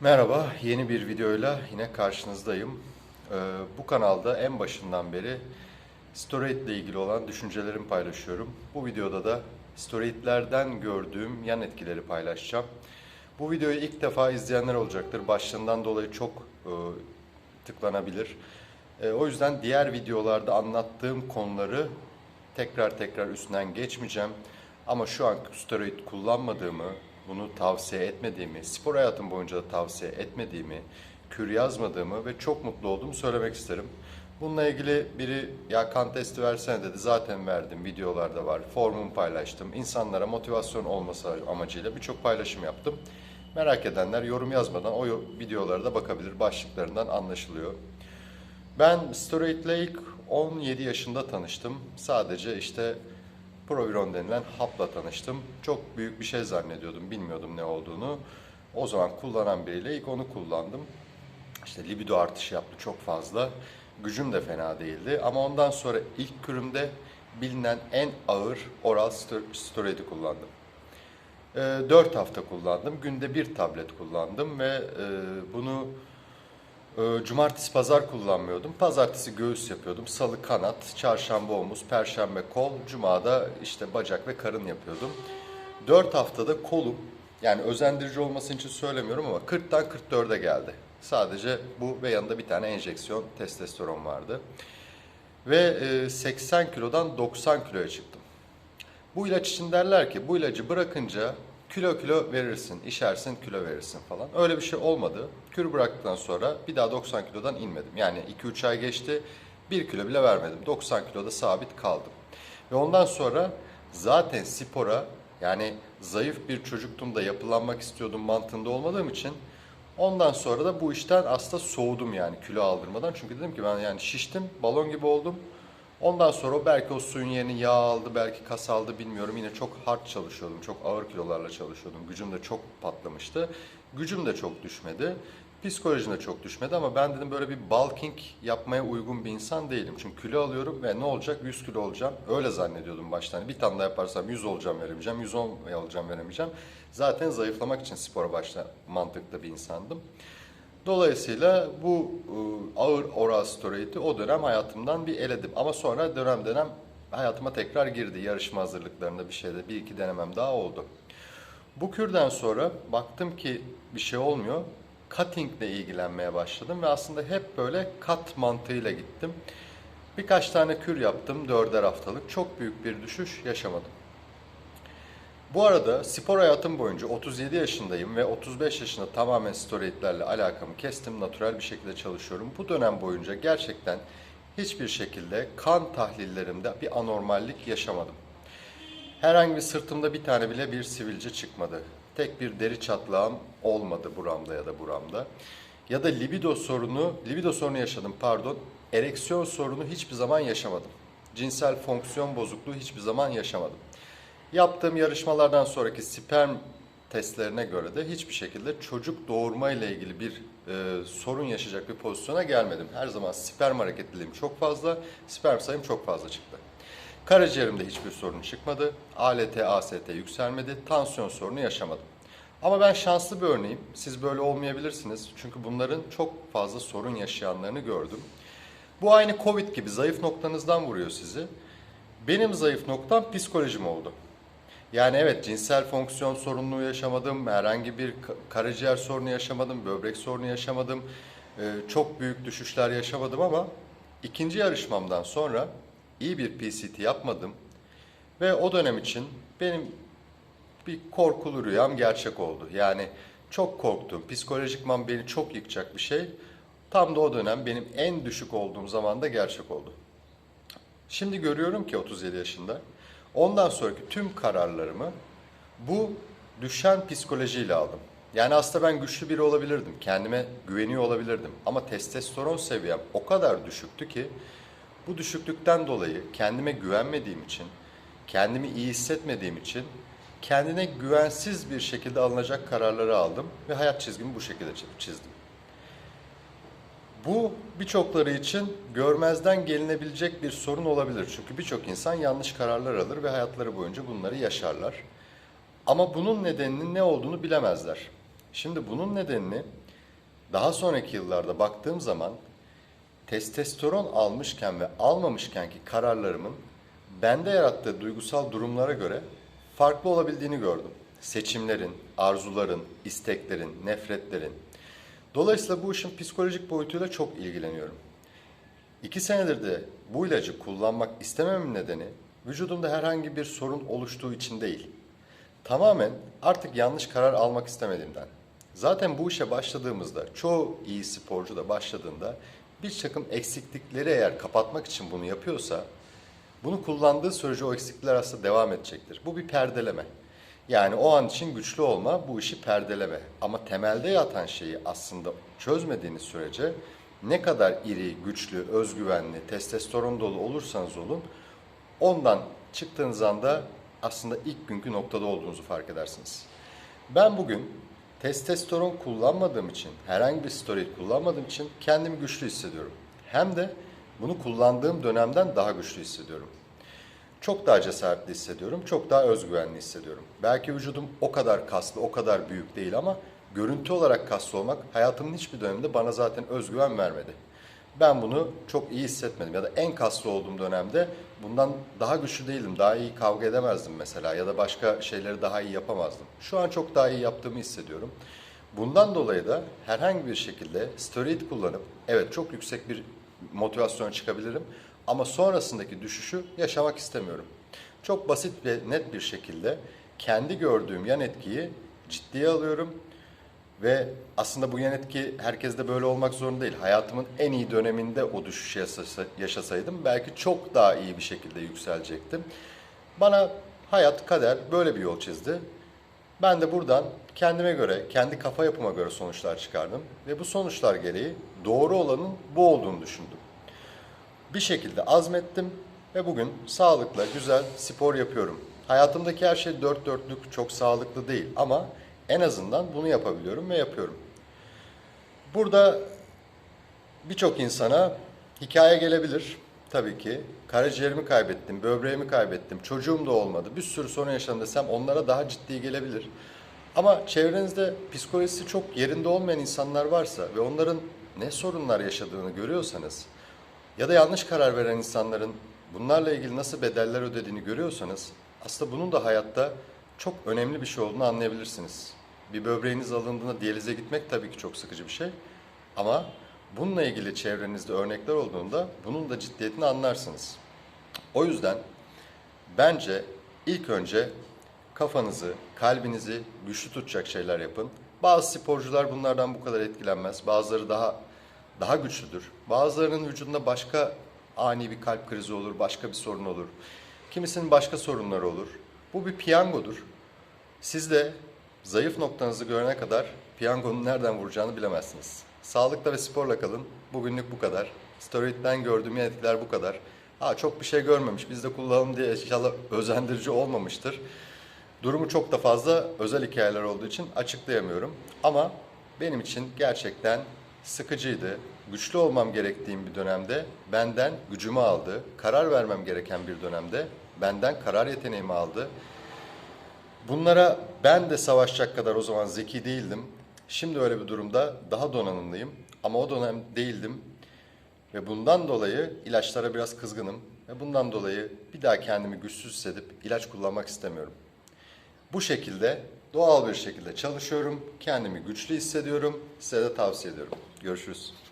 Merhaba, yeni bir videoyla yine karşınızdayım. Ee, bu kanalda en başından beri Storyit ile ilgili olan düşüncelerimi paylaşıyorum. Bu videoda da Storyit'lerden gördüğüm yan etkileri paylaşacağım. Bu videoyu ilk defa izleyenler olacaktır. Başlığından dolayı çok e, tıklanabilir. E, o yüzden diğer videolarda anlattığım konuları tekrar tekrar üstünden geçmeyeceğim. Ama şu an steroid kullanmadığımı, bunu tavsiye etmediğimi, spor hayatım boyunca da tavsiye etmediğimi, kür yazmadığımı ve çok mutlu olduğumu söylemek isterim. Bununla ilgili biri ya kan testi versene dedi. Zaten verdim. Videolarda var. Formumu paylaştım. İnsanlara motivasyon olması amacıyla birçok paylaşım yaptım. Merak edenler yorum yazmadan o videolara da bakabilir. Başlıklarından anlaşılıyor. Ben steroidle ilk 17 yaşında tanıştım. Sadece işte Proviron denilen hapla tanıştım. Çok büyük bir şey zannediyordum, bilmiyordum ne olduğunu. O zaman kullanan biriyle ilk onu kullandım. İşte libido artışı yaptı çok fazla. Gücüm de fena değildi. Ama ondan sonra ilk kürümde bilinen en ağır oral ster- steroidi kullandım. 4 hafta kullandım. Günde bir tablet kullandım ve e, bunu ee, Cumartesi pazar kullanmıyordum. Pazartesi göğüs yapıyordum. Salı kanat, çarşamba omuz, perşembe kol, cumada işte bacak ve karın yapıyordum. 4 haftada kolum yani özendirici olması için söylemiyorum ama 40'tan 44'e geldi. Sadece bu ve yanında bir tane enjeksiyon testosteron vardı. Ve e, 80 kilodan 90 kiloya çıktım. Bu ilaç için derler ki bu ilacı bırakınca kilo kilo verirsin, işersin, kilo verirsin falan. Öyle bir şey olmadı. Kür bıraktıktan sonra bir daha 90 kilodan inmedim. Yani 2-3 ay geçti, 1 kilo bile vermedim. 90 kiloda sabit kaldım. Ve ondan sonra zaten spora yani zayıf bir çocuktum da yapılanmak istiyordum mantığında olmadığım için ondan sonra da bu işten aslında soğudum yani kilo aldırmadan. Çünkü dedim ki ben yani şiştim, balon gibi oldum. Ondan sonra belki o suyun yerini yağ aldı, belki kas aldı bilmiyorum. Yine çok hard çalışıyordum, çok ağır kilolarla çalışıyordum. Gücüm de çok patlamıştı. Gücüm de çok düşmedi. Psikolojim de çok düşmedi ama ben dedim böyle bir bulking yapmaya uygun bir insan değilim. Çünkü kilo alıyorum ve ne olacak? 100 kilo olacağım. Öyle zannediyordum baştan. Bir tane daha yaparsam 100 olacağım veremeyeceğim, 110 olacağım veremeyeceğim. Zaten zayıflamak için spora başla mantıklı bir insandım. Dolayısıyla bu e, ağır oral steroidi o dönem hayatımdan bir eledim. Ama sonra dönem dönem hayatıma tekrar girdi. Yarışma hazırlıklarında bir şeyde bir iki denemem daha oldu. Bu kürden sonra baktım ki bir şey olmuyor. Cutting ile ilgilenmeye başladım ve aslında hep böyle cut mantığıyla gittim. Birkaç tane kür yaptım dörder haftalık. Çok büyük bir düşüş yaşamadım. Bu arada spor hayatım boyunca 37 yaşındayım ve 35 yaşında tamamen steroidlerle alakamı kestim. Natural bir şekilde çalışıyorum. Bu dönem boyunca gerçekten hiçbir şekilde kan tahlillerimde bir anormallik yaşamadım. Herhangi bir sırtımda bir tane bile bir sivilce çıkmadı. Tek bir deri çatlağım olmadı buramda ya da buramda. Ya da libido sorunu, libido sorunu yaşadım pardon. Ereksiyon sorunu hiçbir zaman yaşamadım. Cinsel fonksiyon bozukluğu hiçbir zaman yaşamadım. Yaptığım yarışmalardan sonraki sperm testlerine göre de hiçbir şekilde çocuk doğurma ile ilgili bir e, sorun yaşayacak bir pozisyona gelmedim. Her zaman sperm hareketliliğim çok fazla, sperm sayım çok fazla çıktı. Karaciğerimde hiçbir sorun çıkmadı. ALT, AST yükselmedi. Tansiyon sorunu yaşamadım. Ama ben şanslı bir örneğim. Siz böyle olmayabilirsiniz. Çünkü bunların çok fazla sorun yaşayanlarını gördüm. Bu aynı Covid gibi zayıf noktanızdan vuruyor sizi. Benim zayıf noktam psikolojim oldu. Yani evet cinsel fonksiyon sorunluğu yaşamadım, herhangi bir ka- karaciğer sorunu yaşamadım, böbrek sorunu yaşamadım, Ee, çok büyük düşüşler yaşamadım ama ikinci yarışmamdan sonra iyi bir PCT yapmadım ve o dönem için benim bir korkulu rüyam gerçek oldu. Yani çok korktum, psikolojikman beni çok yıkacak bir şey. Tam da o dönem benim en düşük olduğum zamanda gerçek oldu. Şimdi görüyorum ki 37 yaşında. Ondan sonraki tüm kararlarımı bu düşen psikolojiyle aldım. Yani aslında ben güçlü biri olabilirdim. Kendime güveniyor olabilirdim. Ama testosteron seviyem o kadar düşüktü ki bu düşüklükten dolayı kendime güvenmediğim için, kendimi iyi hissetmediğim için kendine güvensiz bir şekilde alınacak kararları aldım ve hayat çizgimi bu şekilde çizdim. Bu birçokları için görmezden gelinebilecek bir sorun olabilir. Çünkü birçok insan yanlış kararlar alır ve hayatları boyunca bunları yaşarlar. Ama bunun nedeninin ne olduğunu bilemezler. Şimdi bunun nedenini Daha sonraki yıllarda baktığım zaman testosteron almışken ve almamışkenki kararlarımın bende yarattığı duygusal durumlara göre farklı olabildiğini gördüm. Seçimlerin, arzuların, isteklerin, nefretlerin. Dolayısıyla bu işin psikolojik boyutuyla çok ilgileniyorum. İki senedir de bu ilacı kullanmak istememin nedeni vücudumda herhangi bir sorun oluştuğu için değil. Tamamen artık yanlış karar almak istemediğimden. Zaten bu işe başladığımızda çoğu iyi sporcu da başladığında bir takım eksiklikleri eğer kapatmak için bunu yapıyorsa bunu kullandığı sürece o eksiklikler aslında devam edecektir. Bu bir perdeleme. Yani o an için güçlü olma bu işi perdeleme. Ama temelde yatan şeyi aslında çözmediğiniz sürece ne kadar iri, güçlü, özgüvenli, testosteron dolu olursanız olun ondan çıktığınız anda aslında ilk günkü noktada olduğunuzu fark edersiniz. Ben bugün testosteron kullanmadığım için, herhangi bir steroid kullanmadığım için kendimi güçlü hissediyorum. Hem de bunu kullandığım dönemden daha güçlü hissediyorum. Çok daha cesaretli hissediyorum, çok daha özgüvenli hissediyorum. Belki vücudum o kadar kaslı, o kadar büyük değil ama görüntü olarak kaslı olmak hayatımın hiçbir döneminde bana zaten özgüven vermedi. Ben bunu çok iyi hissetmedim ya da en kaslı olduğum dönemde bundan daha güçlü değildim. Daha iyi kavga edemezdim mesela ya da başka şeyleri daha iyi yapamazdım. Şu an çok daha iyi yaptığımı hissediyorum. Bundan dolayı da herhangi bir şekilde steroid kullanıp evet çok yüksek bir motivasyon çıkabilirim ama sonrasındaki düşüşü yaşamak istemiyorum. Çok basit ve net bir şekilde kendi gördüğüm yan etkiyi ciddiye alıyorum ve aslında bu yan etki herkeste böyle olmak zorunda değil. Hayatımın en iyi döneminde o düşüşü yaşasa- yaşasaydım belki çok daha iyi bir şekilde yükselecektim. Bana hayat, kader böyle bir yol çizdi. Ben de buradan kendime göre, kendi kafa yapıma göre sonuçlar çıkardım. Ve bu sonuçlar gereği doğru olanın bu olduğunu düşündüm. Bir şekilde azmettim ve bugün sağlıkla güzel spor yapıyorum. Hayatımdaki her şey dört dörtlük çok sağlıklı değil ama en azından bunu yapabiliyorum ve yapıyorum. Burada birçok insana hikaye gelebilir tabii ki. Karaciğerimi kaybettim, böbreğimi kaybettim, çocuğum da olmadı, bir sürü sorun yaşadım desem onlara daha ciddi gelebilir. Ama çevrenizde psikolojisi çok yerinde olmayan insanlar varsa ve onların ne sorunlar yaşadığını görüyorsanız ya da yanlış karar veren insanların bunlarla ilgili nasıl bedeller ödediğini görüyorsanız aslında bunun da hayatta çok önemli bir şey olduğunu anlayabilirsiniz. Bir böbreğiniz alındığında diyalize gitmek tabii ki çok sıkıcı bir şey. Ama bununla ilgili çevrenizde örnekler olduğunda bunun da ciddiyetini anlarsınız. O yüzden bence ilk önce kafanızı, kalbinizi güçlü tutacak şeyler yapın. Bazı sporcular bunlardan bu kadar etkilenmez. Bazıları daha daha güçlüdür. Bazılarının vücudunda başka ani bir kalp krizi olur, başka bir sorun olur. Kimisinin başka sorunları olur. Bu bir piyangodur. Siz de zayıf noktanızı görene kadar piyangonun nereden vuracağını bilemezsiniz. Sağlıkla ve sporla kalın. Bugünlük bu kadar. Steroid'den gördüğüm yan bu kadar. Ha çok bir şey görmemiş. Biz de kullanalım diye inşallah özendirici olmamıştır. Durumu çok da fazla özel hikayeler olduğu için açıklayamıyorum. Ama benim için gerçekten sıkıcıydı. Güçlü olmam gerektiğim bir dönemde benden gücümü aldı. Karar vermem gereken bir dönemde benden karar yeteneğimi aldı. Bunlara ben de savaşacak kadar o zaman zeki değildim. Şimdi öyle bir durumda daha donanımlıyım. Ama o dönem değildim. Ve bundan dolayı ilaçlara biraz kızgınım. Ve bundan dolayı bir daha kendimi güçsüz hissedip ilaç kullanmak istemiyorum. Bu şekilde doğal bir şekilde çalışıyorum. Kendimi güçlü hissediyorum. Size de tavsiye ediyorum. Görüşürüz.